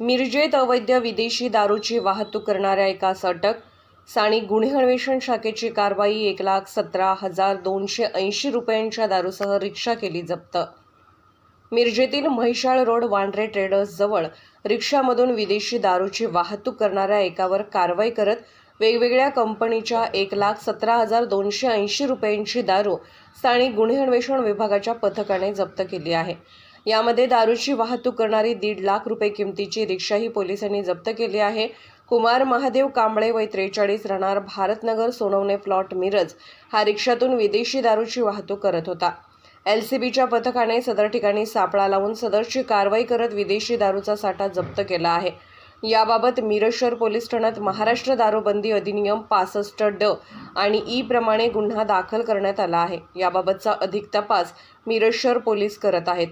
मिरजेत अवैध विदेशी दारूची वाहतूक करणाऱ्या एकास अटक स्थानिक गुन्हे अन्वेषण शाखेची कारवाई एक लाख सतरा हजार दोनशे ऐंशी रुपयांच्या दारूसह रिक्षा केली जप्त. मिरजेतील म्हैशाळ रोड वांड्रे ट्रेडर्स जवळ रिक्षामधून विदेशी दारूची वाहतूक करणाऱ्या एकावर कारवाई करत वेगवेगळ्या कंपनीच्या एक लाख सतरा हजार दोनशे ऐंशी रुपयांची दारू स्थानिक गुन्हे अन्वेषण विभागाच्या पथकाने जप्त केली आहे. यामध्ये दारूची वाहतूक करणारी दीड लाख रुपये किमतीची रिक्षाही पोलिसांनी जप्त केली आहे. कुमार महादेव कांबळे वय त्रेचाळीस राहणार भारतनगर सोनवणे प्लॉट मिरज. हा रिक्षातून विदेशी दारूची वाहतूक करत होता. एल सी बीच्या पथकाने सदर ठिकाणी सापळा लावून सदरची कारवाई करत विदेशी दारूचा साठा जप्त केला आहे. याबाबत मिरशर पोलीस ठाण्यात महाराष्ट्र दारूबंदी अधिनियम पासष्ट ड आणि ई प्रमाणे गुन्हा दाखल करण्यात आला आहे. याबाबतचा अधिक तपास मिरशर पोलीस करत आहेत.